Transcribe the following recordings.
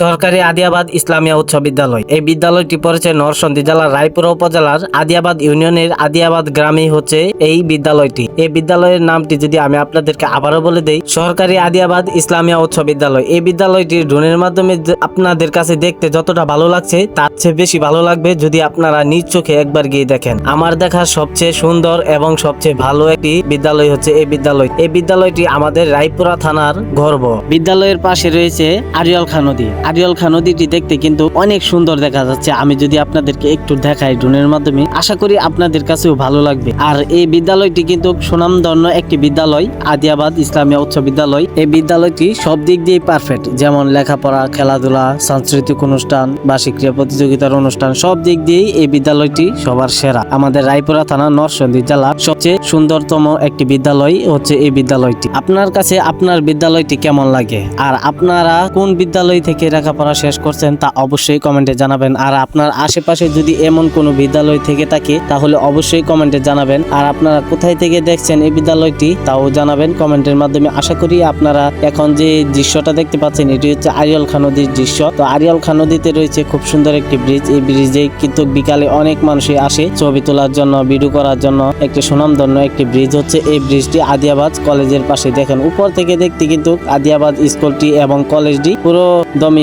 সরকারি আদিয়াবাদ ইসলামিয়া উচ্চ বিদ্যালয়। এই বিদ্যালয়টি পড়েছে নরসন্দী জেলার রায়পুরা উপজেলার আদিয়াবাদ ইউনিয়নের আদিয়াবাদ গ্রামেই হচ্ছে এই বিদ্যালয়টি। এই বিদ্যালয়ের নামটি যদি আমি আপনাদেরকে আবারও বলে দেই, সরকারি আদিয়াবাদ ইসলামিয়া উচ্চ বিদ্যালয়। এই বিদ্যালয়টি ড্রোনের মাধ্যমে আপনাদের কাছে দেখতে যতটা ভালো লাগছে, তার চেয়ে বেশি ভালো লাগবে যদি আপনারা নিজ চোখে একবার গিয়ে দেখেন। আমার দেখা সবচেয়ে সুন্দর এবং সবচেয়ে ভালো একটি বিদ্যালয় হচ্ছে এই বিদ্যালয়। এই বিদ্যালয়টি আমাদের রায়পুরা থানার গর্ব। বিদ্যালয়ের পাশে রয়েছে আরিয়াল খা নদী। আরিয়াল খা নদীটি দেখতে কিন্তু অনেক সুন্দর দেখা যাচ্ছে। আমি যদি আপনাদেরকে একটু দেখাই ড্রোনের মাধ্যমে, আশা করি আপনাদের কাছেও ভালো লাগবে। আর এই বিদ্যালয়টি কিন্তু সুনামধন্য একটি বিদ্যালয়, আদিয়াবাদ ইসলামিয়া উচ্চ বিদ্যালয়। এই বিদ্যালয়টি সব দিক দিয়ে পারফেক্ট যেমন লেখাপড়া, খেলাধুলা, সাংস্কৃতিক অনুষ্ঠান বার্ষিক ক্রীড়া প্রতিযোগিতার অনুষ্ঠান, সব দিক দিয়েই এই বিদ্যালয়টি সবার সেরা। আমাদের রায়পুরা থানা, নরসন্দী জেলার সবচেয়ে সুন্দরতম একটি বিদ্যালয় হচ্ছে এই বিদ্যালয়টি। আপনার কাছে আপনার বিদ্যালয়টি কেমন লাগে? আর আপনারা কোন বিদ্যালয় থেকে লেখাপড়া শেষ করছেন, তা অবশ্যই কমেন্টে জানাবেন। আর আপনার আশেপাশে যদি এমন কোনো বিদ্যালয় থেকে থাকে, তাহলে অবশ্যই কমেন্টে জানাবেন। আর আপনারা কোথায় থেকে দেখছেন এই বিদ্যালয়টি, তাও জানাবেন কমেন্টের মাধ্যমে। আশা করি আপনারা এখন যে দৃশ্যটা দেখতে পাচ্ছেন, এটি হচ্ছে আরিয়াল খা নদীর দৃশ্য। তো আরিয়াল খা নদীতে রয়েছে খুব সুন্দর একটি ব্রিজ এই ব্রিজে কিন্তু বিকালে অনেক মানুষই আসে ছবি তোলার জন্য ভিডিও করার জন্য। একটি সুনামধন্য একটি ব্রিজ হচ্ছে এই ব্রিজটি আদিয়াবাদ কলেজের পাশে। দেখেন, উপর থেকে দেখতে কিন্তু আদিয়াবাদ স্কুলটি এবং কলেজটি পুরো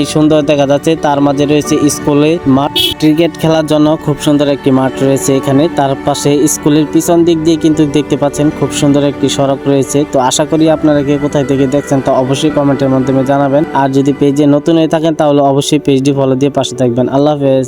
দমই সুন্দর দেখা যাচ্ছে। তার মাঝে রয়েছে স্কুলে মাঠ। ক্রিকেট খেলার জন্য খুব সুন্দর একটি মাঠ রয়েছে এখানে। তার পাশে স্কুলের পিছন দিক দিয়ে কিন্তু দেখতে পাচ্ছেন খুব সুন্দর একটি সড়ক রয়েছে। তো আশা করি আপনারা কে কোথায় থেকে দেখছেন তো অবশ্যই কমেন্টের মাধ্যমে জানাবেন। আর যদি পেজে নতুন হয়ে থাকেন তাহলে অবশ্যই পেজটি ফলো দিয়ে পাশে থাকবেন। আল্লাহ হাফেজ।